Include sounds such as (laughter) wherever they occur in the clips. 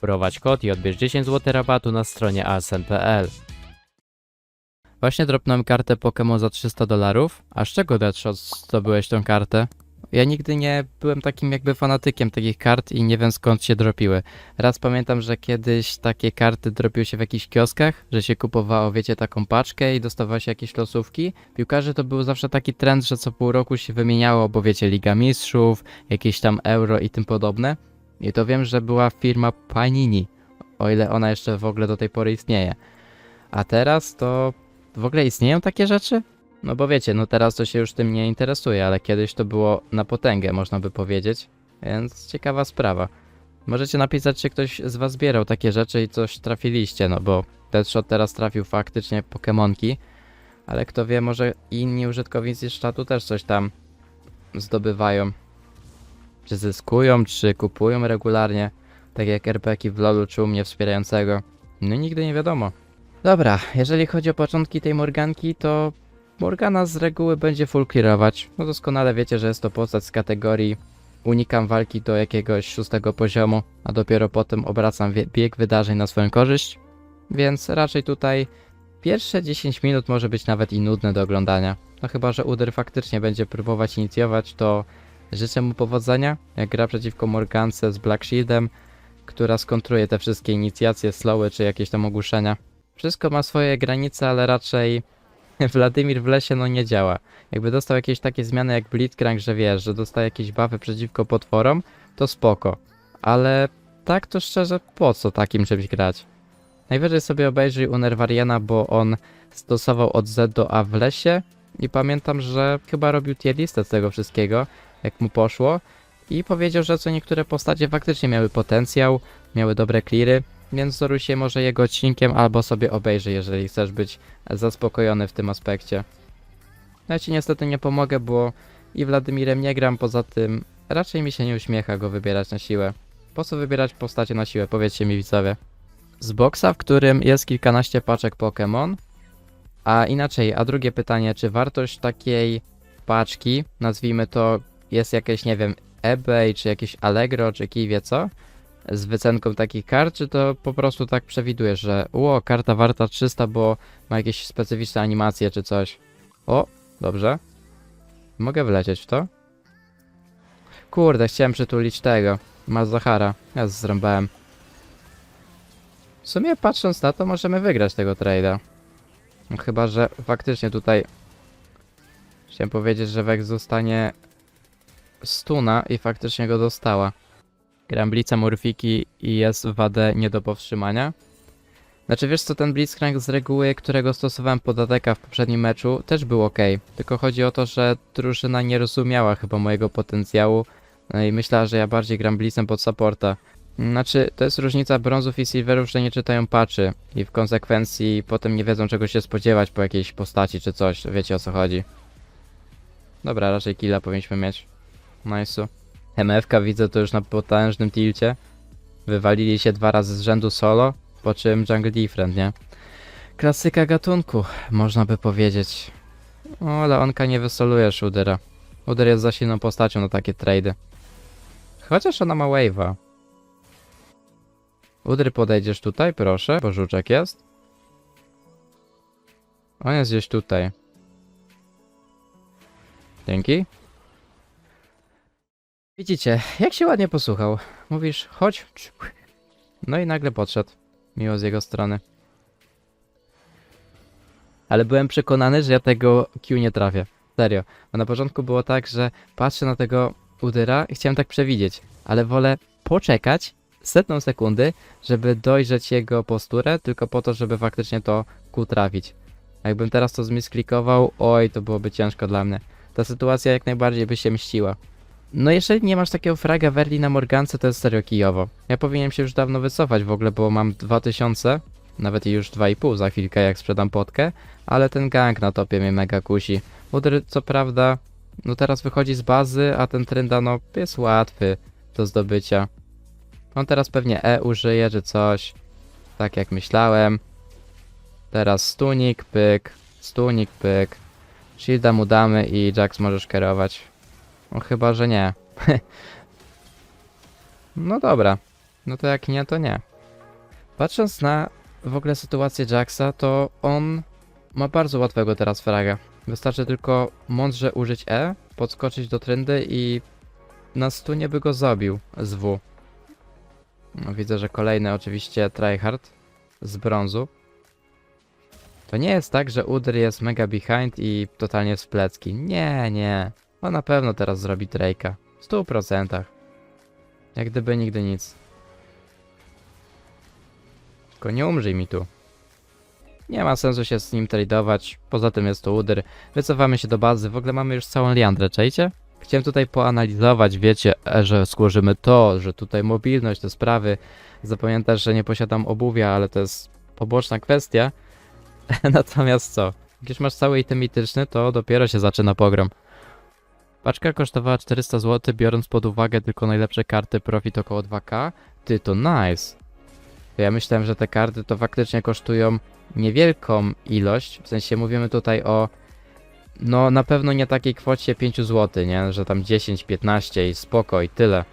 Wprowadź kod i odbierz 10 zł rabatu na stronie asn.pl. Właśnie dropnąłem kartę Pokémon za 300 dolarów. A z czego Deadshot zdobyłeś tą kartę? Ja nigdy nie byłem takim jakby fanatykiem takich kart i nie wiem skąd się dropiły. Raz pamiętam, że kiedyś takie karty dropiły się w jakichś kioskach, że się kupowało, wiecie, taką paczkę i dostawało się jakieś losówki. Piłkarze to był zawsze taki trend, że co pół roku się wymieniało, bo wiecie, Liga Mistrzów, jakieś tam euro i tym podobne. I to wiem, że była firma Panini, o ile ona jeszcze w ogóle do tej pory istnieje. A teraz to w ogóle istnieją takie rzeczy? No bo wiecie, no teraz to się już tym nie interesuje, ale kiedyś to było na potęgę, można by powiedzieć. Więc ciekawa sprawa. Możecie napisać, czy ktoś z was zbierał takie rzeczy i coś trafiliście, no bo Deadshot teraz trafił faktycznie Pokemonki, ale kto wie, może inni użytkownicy czatu też coś tam zdobywają. Czy zyskują, czy kupują regularnie, tak jak RPG w LoLu czy u mnie wspierającego. No nigdy nie wiadomo. Dobra, jeżeli chodzi o początki tej Morganki, to Morgana z reguły będzie full clearować. No doskonale wiecie, że jest to postać z kategorii unikam walki do jakiegoś szóstego poziomu, a dopiero potem obracam bieg wydarzeń na swoją korzyść. Więc raczej tutaj pierwsze 10 minut może być nawet i nudne do oglądania. No chyba, że Udyr faktycznie będzie próbować inicjować, to życzę mu powodzenia, jak gra przeciwko Morgance z Black Shieldem, która skontruje te wszystkie inicjacje, slowy czy jakieś tam ogłuszenia. Wszystko ma swoje granice, ale raczej (laughs) Wladimir w lesie no nie działa. Jakby dostał jakieś takie zmiany jak Blitzcrank, że wiesz, że dostaje jakieś buffy przeciwko potworom, to spoko. Ale tak to szczerze, po co takim czymś grać? Najwyżej sobie obejrzyj u Nerwariana, bo on stosował od Z do A w lesie i pamiętam, że chyba robił tier listę z tego wszystkiego, jak mu poszło i powiedział, że co niektóre postacie faktycznie miały potencjał, miały dobre cleary, więc wzoruj się może jego odcinkiem albo sobie obejrzyj, jeżeli chcesz być zaspokojony w tym aspekcie. No ja ci niestety nie pomogę, bo i Władimirem nie gram, poza tym raczej mi się nie uśmiecha go wybierać na siłę. Po co wybierać postacie na siłę, powiedzcie mi widzowie. Z boksa, w którym jest kilkanaście paczek Pokémon, a inaczej, a drugie pytanie, czy wartość takiej paczki, nazwijmy to, jest jakieś, nie wiem, eBay, czy jakieś Allegro, czy kij wie co, z wycenką takich kart, czy to po prostu tak przewidujesz, że ło, karta warta 300, bo ma jakieś specyficzne animacje czy coś. O, dobrze. Mogę wlecieć w to? Kurde, chciałem przytulić tego. Mazahara. Ja zrąbałem. W sumie patrząc na to, możemy wygrać tego trade'a. Chyba, że faktycznie tutaj... Chciałem powiedzieć, że Vex zostanie stuna i faktycznie go dostała. Gram Blitza Morfiki i jest w AD nie do powstrzymania. Znaczy wiesz co, ten Blitzcrank z reguły, którego stosowałem pod ADK w poprzednim meczu, też był ok. Tylko chodzi o to, że drużyna nie rozumiała chyba mojego potencjału. No i myślała, że ja bardziej gram Blitzem pod supporta. Znaczy, to jest różnica brązów i silverów, że nie czytają patchy i w konsekwencji potem nie wiedzą czego się spodziewać po jakiejś postaci czy coś, wiecie o co chodzi. Dobra, raczej killa powinniśmy mieć. Nice'u. MFK widzę to już na potężnym tilcie. Wywalili się dwa razy z rzędu solo, po czym Jungle Different, nie? Klasyka gatunku, można by powiedzieć. O, ale onka nie wysoluje Udera. Uder jest za silną postacią na takie trady. Chociaż ona ma wave'a. Uder podejdziesz tutaj, proszę, bo żuczek jest. On jest gdzieś tutaj. Dzięki. Widzicie, jak się ładnie posłuchał. Mówisz, chodź. No i nagle podszedł. Miło z jego strony. Ale byłem przekonany, że ja tego Q nie trafię. Serio. Bo na początku było tak, że patrzę na tego Udyra i chciałem tak przewidzieć. Ale wolę poczekać setną sekundy, żeby dojrzeć jego posturę, tylko po to, żeby faktycznie to Q trafić. Jakbym teraz to zmisklikował, oj, to byłoby ciężko dla mnie. Ta sytuacja jak najbardziej by się mściła. No jeżeli nie masz takiego fraga Verli na Morgance, to jest serio kijowo. Ja powinienem się już dawno wycofać w ogóle, bo mam 2000, nawet już 2,5 za chwilkę jak sprzedam potkę, ale ten gang na topie mnie mega kusi. Udry co prawda, no teraz wychodzi z bazy, a ten Trynda no jest łatwy do zdobycia. On teraz pewnie E użyje czy coś, tak jak myślałem. Teraz stunik, pyk, stunik, pyk. Shielda mu damy i Jax możesz kierować. No chyba, że nie. (laughs) no dobra. No to jak nie, to nie. Patrząc na w ogóle sytuację Jacksa, to on ma bardzo łatwego teraz fraga. Wystarczy tylko mądrze użyć E, podskoczyć do trendy i na stunie by go zabił z W. No, widzę, że kolejny oczywiście tryhard z brązu. To nie jest tak, że Udr jest mega behind i totalnie w plecki. Nie, nie. On na pewno teraz zrobi Drake'a. W 100%. Jak gdyby nigdy nic. Tylko nie umrzyj mi tu. Nie ma sensu się z nim tradeować, poza tym jest to Udr. Wycofamy się do bazy, w ogóle mamy już całą liandrę, czajcie? Chciałem tutaj poanalizować, wiecie, e, że skłożymy to, że tutaj mobilność, te sprawy. Zapamiętasz, że nie posiadam obuwia, ale to jest poboczna kwestia. (laughs) Natomiast co? Jak już masz cały item mityczny, to dopiero się zaczyna pogrom. Paczka kosztowała 400 zł, biorąc pod uwagę tylko najlepsze karty, profit około 2k. Ty, to nice. Ja myślałem, że te karty to faktycznie kosztują niewielką ilość, w sensie mówimy tutaj o no na pewno nie takiej kwocie 5 zł, nie? Że tam 10, 15 i spoko i tyle.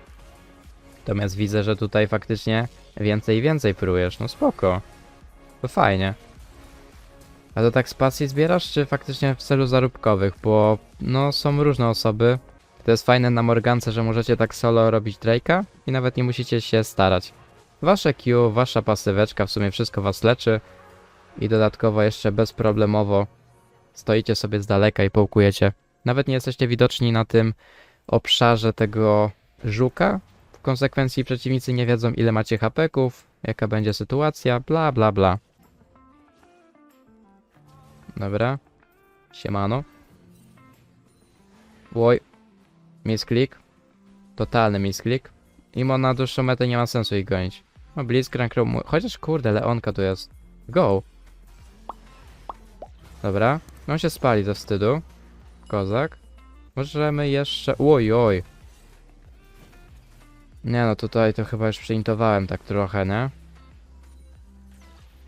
Natomiast widzę, że tutaj faktycznie więcej i więcej prujesz, no spoko. To fajnie. A to tak z pasji zbierasz, czy faktycznie w celu zaróbkowych? Bo no są różne osoby. To jest fajne na Morgance, że możecie tak solo robić Drake'a i nawet nie musicie się starać. Wasze Q, wasza pasyweczka, w sumie wszystko was leczy. I dodatkowo jeszcze bezproblemowo stoicie sobie z daleka i połkujecie. Nawet nie jesteście widoczni na tym obszarze tego żuka. W konsekwencji przeciwnicy nie wiedzą ile macie hapeków, jaka będzie sytuacja, bla bla bla. Dobra. Siemano. Oj. Misklik. Totalny misklik. Imo na dłuższą metę nie ma sensu ich gonić. No Blitzcrank Chrome... Chociaż kurde, Leonka tu jest. Go! Dobra. On się spali ze wstydu. Kozak. Możemy jeszcze... Oj, oj. Nie no, tutaj to chyba już przyintowałem tak trochę, nie?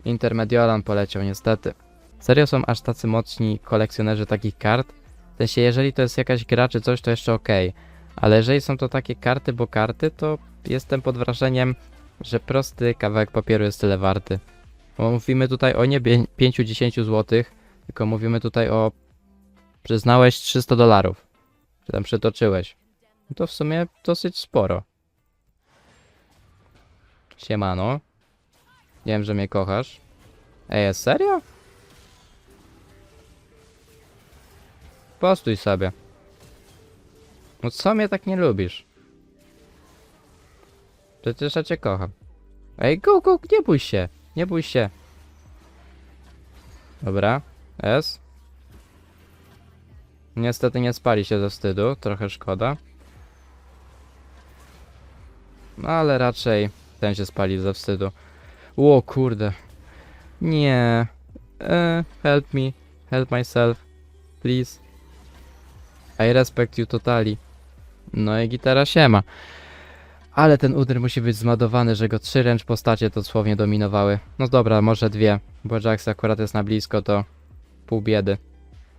Intermediolan poleciał niestety. Serio są aż tacy mocni kolekcjonerzy takich kart? W sensie, jeżeli to jest jakaś gra czy coś, to jeszcze okej. Ale jeżeli są to takie karty, bo karty, to jestem pod wrażeniem, że prosty kawałek papieru jest tyle warty. Bo mówimy tutaj o nie 5-10 zł, tylko mówimy tutaj o... Przyznałeś 300 dolarów. Czy tam przytoczyłeś. No to w sumie dosyć sporo. Siemano. Wiem, że mnie kochasz. Ej, serio? Postój sobie. No co mnie tak nie lubisz? Przecież ja cię kocham. Ej, go, go, nie bój się. Nie bój się. Dobra, S. Niestety nie spali się ze wstydu, trochę szkoda. No ale raczej ten się spali ze wstydu. Ło kurde. Nie. E, help me. Help myself. Please. I respect you totally. No i gitara siema. Ale ten udr musi być zmadowany, że go trzy ręcz postacie dosłownie dominowały. No dobra, może dwie, bo Jax akurat jest na blisko, to pół biedy.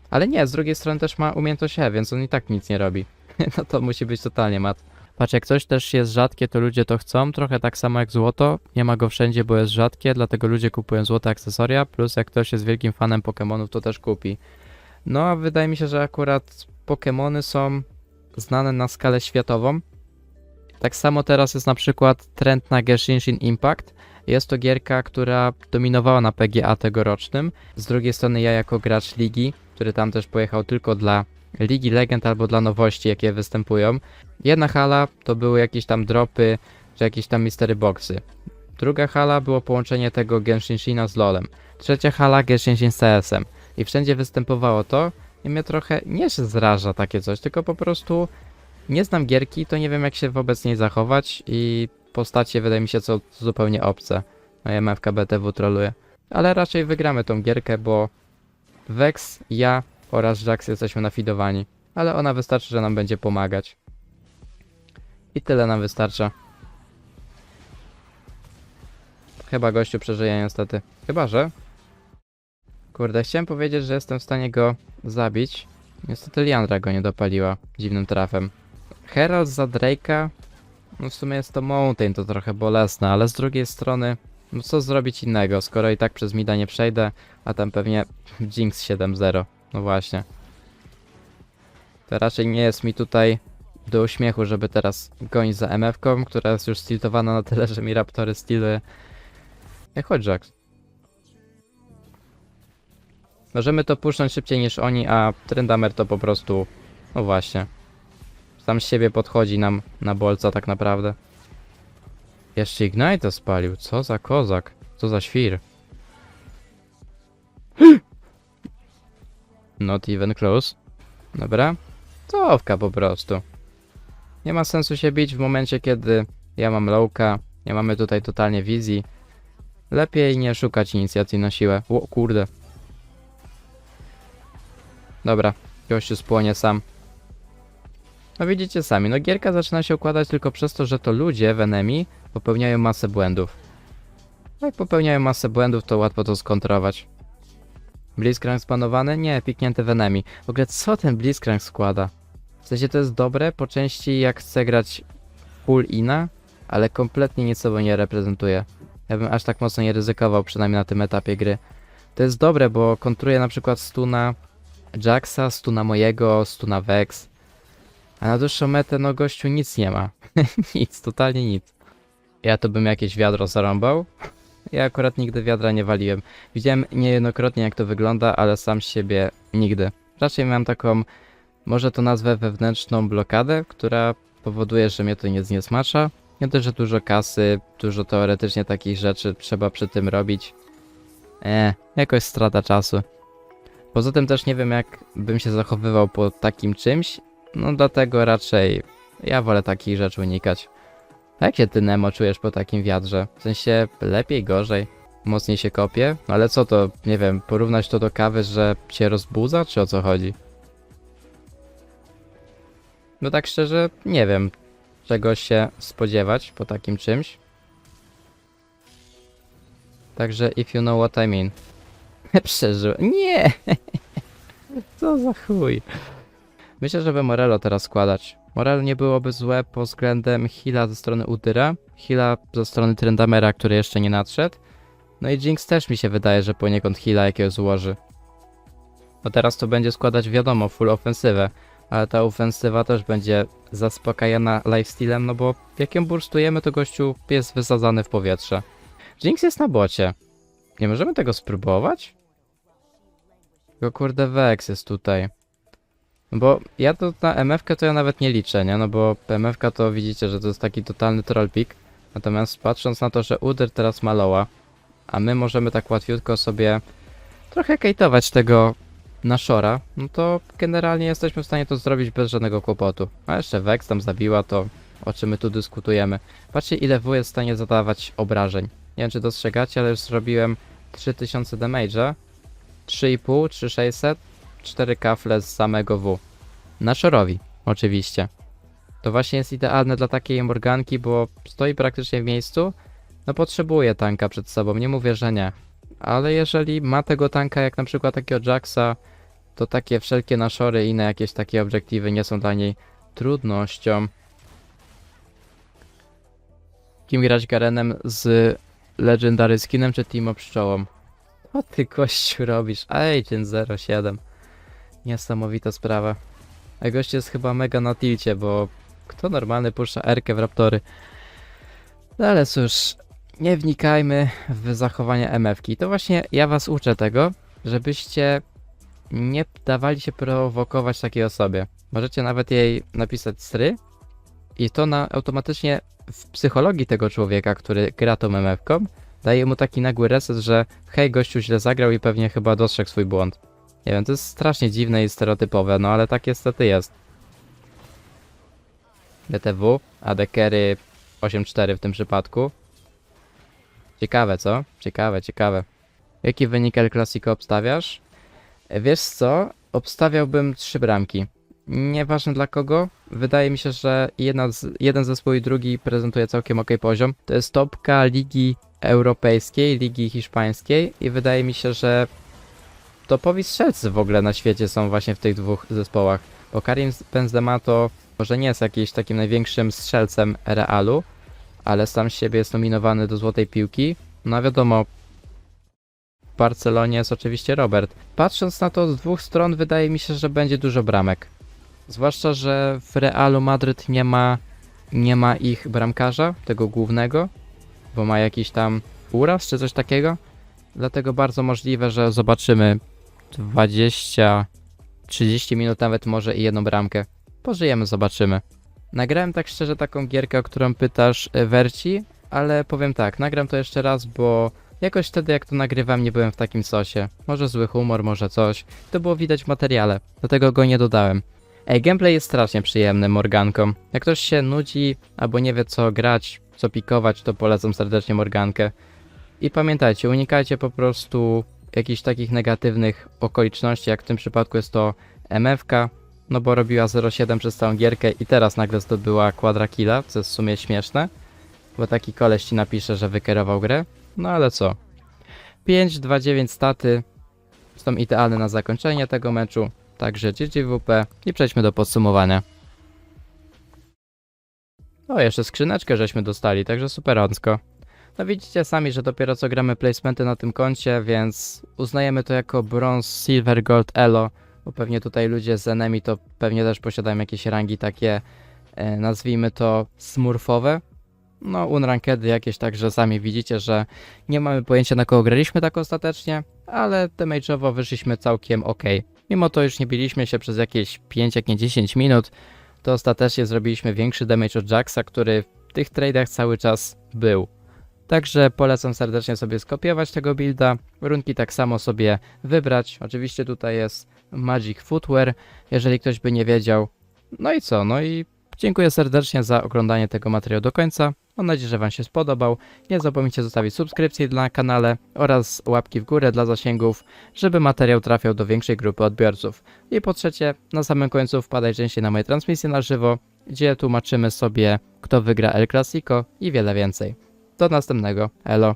Ale nie, z drugiej strony też ma umiejętność E, więc on i tak nic nie robi. (laughs) no to musi być totalnie mat. Patrz, jak coś też jest rzadkie, to ludzie to chcą, trochę tak samo jak złoto. Nie ma go wszędzie, bo jest rzadkie, dlatego ludzie kupują złote akcesoria, plus jak ktoś jest wielkim fanem Pokémonów, to też kupi. No, a wydaje mi się, że akurat Pokémony są znane na skalę światową. Tak samo teraz jest na przykład trend na Genshin Impact. Jest to gierka, która dominowała na PGA tegorocznym. Z drugiej strony ja jako gracz ligi, który tam też pojechał tylko dla Ligi Legend albo dla nowości, jakie występują. Jedna hala to były jakieś tam dropy, czy jakieś tam mystery boxy. Druga hala było połączenie tego Genshinshina z LoLem. Trzecia hala Genshinshin z CS-em. I wszędzie występowało to i mnie trochę nie zraża takie coś, tylko po prostu nie znam gierki, to nie wiem jak się wobec niej zachować i postacie wydaje mi się co zupełnie obce. No ja MFKBTW troluje. Ale raczej wygramy tą gierkę, bo Vex, ja oraz Jax jesteśmy nafidowani. Ale ona wystarczy, że nam będzie pomagać. I tyle nam wystarcza. Chyba gościu przeżyje niestety. Chyba, że... Kurde, chciałem powiedzieć, że jestem w stanie go zabić. Niestety Liandra go nie dopaliła dziwnym trafem. Herald za Drake'a. No w sumie jest to Mountain, to trochę bolesne, ale z drugiej strony No co zrobić innego, skoro i tak przez mida nie przejdę, a tam pewnie (laughs) Jinx 7-0. No właśnie. To raczej nie jest mi tutaj do uśmiechu, żeby teraz gonić za MF-ką, która jest już stiltowana na tyle, że mi Raptory stiluje. Jak chodź Jax. Możemy to puszcząć szybciej niż oni, a Tryndamere to po prostu... No właśnie. Sam z siebie podchodzi nam na bolca tak naprawdę. Jeszcze Ignite spalił. Co za kozak. Co za świr. (gasps) Not even close. Dobra. Cofka po prostu. Nie ma sensu się bić w momencie, kiedy ja mam lowka. Nie mamy tutaj totalnie wizji. Lepiej nie szukać inicjacji na siłę. O kurde. Dobra. Gościu spłonie sam. No widzicie sami, no gierka zaczyna się układać tylko przez to, że to ludzie w enemy popełniają masę błędów. No Jak popełniają masę błędów, to łatwo to skontrować. Blitzcrank spanowany? Nie, piknięty w enemy. W ogóle co ten Blitzcrank składa? W sensie to jest dobre po części jak chcę grać full ina, ale kompletnie nic sobą nie reprezentuje. Ja bym aż tak mocno nie ryzykował, przynajmniej na tym etapie gry. To jest dobre, bo kontruje na przykład stuna Jaxa, stuna mojego, stuna Vex. A na dłuższą metę, no gościu nic nie ma. (laughs) nic, totalnie nic. Ja to bym jakieś wiadro zarąbał. Ja akurat nigdy wiadra nie waliłem. Widziałem niejednokrotnie jak to wygląda, ale sam siebie nigdy. Raczej mam taką, może to nazwę wewnętrzną blokadę, która powoduje, że mnie to nie zniesmacza. Nie dość, że dużo kasy, dużo teoretycznie takich rzeczy trzeba przy tym robić. E, jakoś strata czasu. Poza tym też nie wiem jak bym się zachowywał po takim czymś, no dlatego raczej ja wolę takich rzeczy unikać. A jak się ty Nemo czujesz po takim wiadrze? W sensie lepiej, gorzej? Mocniej się kopie? No ale co to, nie wiem, porównać to do kawy, że cię rozbudza, czy o co chodzi? No tak szczerze, nie wiem, czego się spodziewać po takim czymś. Także if you know what I mean. (laughs) Przeżyłem. Nie! (laughs) Co za chuj. Myślę, żeby Morello teraz składać. Morello nie byłoby złe pod względem heala ze strony Udyra, heala ze strony Tryndamera, który jeszcze nie nadszedł. No i Jinx też mi się wydaje, że poniekąd heala jakiegoś złoży. Bo teraz to będzie składać wiadomo, full ofensywę, ale ta ofensywa też będzie zaspokajana lifestylem, no bo jak ją burstujemy, to gościu jest wysadzany w powietrze. Jinx jest na bocie. Nie możemy tego spróbować? Tylko kurde Vex jest tutaj. No bo ja to na MF-kę to ja nawet nie liczę, nie? No bo MF-ka to widzicie, że to jest taki totalny troll pick. Natomiast patrząc na to, że Udyr teraz ma loa, a my możemy tak łatwiutko sobie trochę kejtować tego Nashora, no to generalnie jesteśmy w stanie to zrobić bez żadnego kłopotu. A jeszcze Vex tam zabiła to, o czym my tu dyskutujemy. Patrzcie ile W jest w stanie zadawać obrażeń. Nie wiem czy dostrzegacie, ale już zrobiłem 3000 damage'a, 3,5, 3600, 4 kafle z samego W. Nashorowi, oczywiście. To właśnie jest idealne dla takiej Morganki, bo stoi praktycznie w miejscu, no potrzebuje tanka przed sobą, nie mówię, że nie. Ale jeżeli ma tego tanka jak na przykład takiego Jaxa, to takie wszelkie naszory i inne jakieś takie obiektywy nie są dla niej trudnością. Kim grać Garenem z Legendary Skinem czy Timo Pszczołą? Co ty gościu robisz? Agent 07. Niesamowita sprawa. A gość jest chyba mega na tilcie, bo kto normalny puszcza Erkę w Raptory? No ale cóż, nie wnikajmy w zachowanie MF-ki. To właśnie ja was uczę tego, żebyście nie dawali się prowokować takiej osobie. Możecie nawet jej napisać stry i to na, automatycznie w psychologii tego człowieka, który gra tą MF-ką, daje mu taki nagły reset, że hej, gościu źle zagrał i pewnie chyba dostrzegł swój błąd. Nie wiem, to jest strasznie dziwne i stereotypowe, no ale tak niestety jest. DTW, AD Carry 8-4 w tym przypadku. Ciekawe, co? Ciekawe, ciekawe. Jaki wynik El Clasico obstawiasz? Wiesz co? Obstawiałbym trzy bramki. Nieważne dla kogo. Wydaje mi się, że jedna z, jeden zespół i drugi prezentuje całkiem ok poziom. To jest topka Ligi Europejskiej, Ligi Hiszpańskiej i wydaje mi się, że topowi strzelcy w ogóle na świecie są właśnie w tych dwóch zespołach. Bo Karim Benzema to może nie jest jakimś takim największym strzelcem Realu, ale sam z siebie jest nominowany do Złotej Piłki No wiadomo, w Barcelonie jest oczywiście Robert. Patrząc na to z dwóch stron, wydaje mi się, że będzie dużo bramek. Zwłaszcza, że w Realu Madryt nie ma, nie ma ich bramkarza, tego głównego, bo ma jakiś tam uraz czy coś takiego. Dlatego bardzo możliwe, że zobaczymy 20, 30 minut nawet może i jedną bramkę. Pożyjemy, zobaczymy. Nagrałem tak szczerze taką gierkę, o którą pytasz, e, Werci, ale powiem tak, nagram to jeszcze raz, bo jakoś wtedy jak to nagrywam nie byłem w takim sosie. Może zły humor, może coś. To było widać w materiale, dlatego go nie dodałem. Ej, gameplay jest strasznie przyjemny Morganką. Jak ktoś się nudzi albo nie wie co grać, co pikować, to polecam serdecznie Morgankę. I pamiętajcie, unikajcie po prostu jakichś takich negatywnych okoliczności, jak w tym przypadku jest to MFK, no bo robiła 0,7 przez całą gierkę i teraz nagle zdobyła quadra killa, co jest w sumie śmieszne, bo taki koleś ci napisze, że wykierował grę, no ale co. 5, 2, 9 staty są idealne na zakończenie tego meczu, także GGWP i przejdźmy do podsumowania. O, jeszcze skrzyneczkę żeśmy dostali, także superoncko. No widzicie sami, że dopiero co gramy placementy na tym koncie, więc uznajemy to jako bronze, silver, gold, elo, bo pewnie tutaj ludzie z enemy to pewnie też posiadają jakieś rangi takie, e, nazwijmy to smurfowe. No, unrankedy jakieś, także sami widzicie, że nie mamy pojęcia na kogo graliśmy tak ostatecznie, ale damage'owo wyszliśmy całkiem ok. Mimo to już nie biliśmy się przez jakieś 5, jak nie 10 minut, to ostatecznie zrobiliśmy większy damage od Jacksa, który w tych tradeach cały czas był. Także polecam serdecznie sobie skopiować tego builda, runki tak samo sobie wybrać. Oczywiście tutaj jest Magic Footwear, jeżeli ktoś by nie wiedział. No i co? No i dziękuję serdecznie za oglądanie tego materiału do końca. Mam nadzieję, że Wam się spodobał. Nie zapomnijcie zostawić subskrypcji na kanale oraz łapki w górę dla zasięgów, żeby materiał trafiał do większej grupy odbiorców. I po trzecie, na samym końcu wpadaj częściej na moje transmisje na żywo, gdzie tłumaczymy sobie, kto wygra El Clasico i wiele więcej. Do następnego. Elo.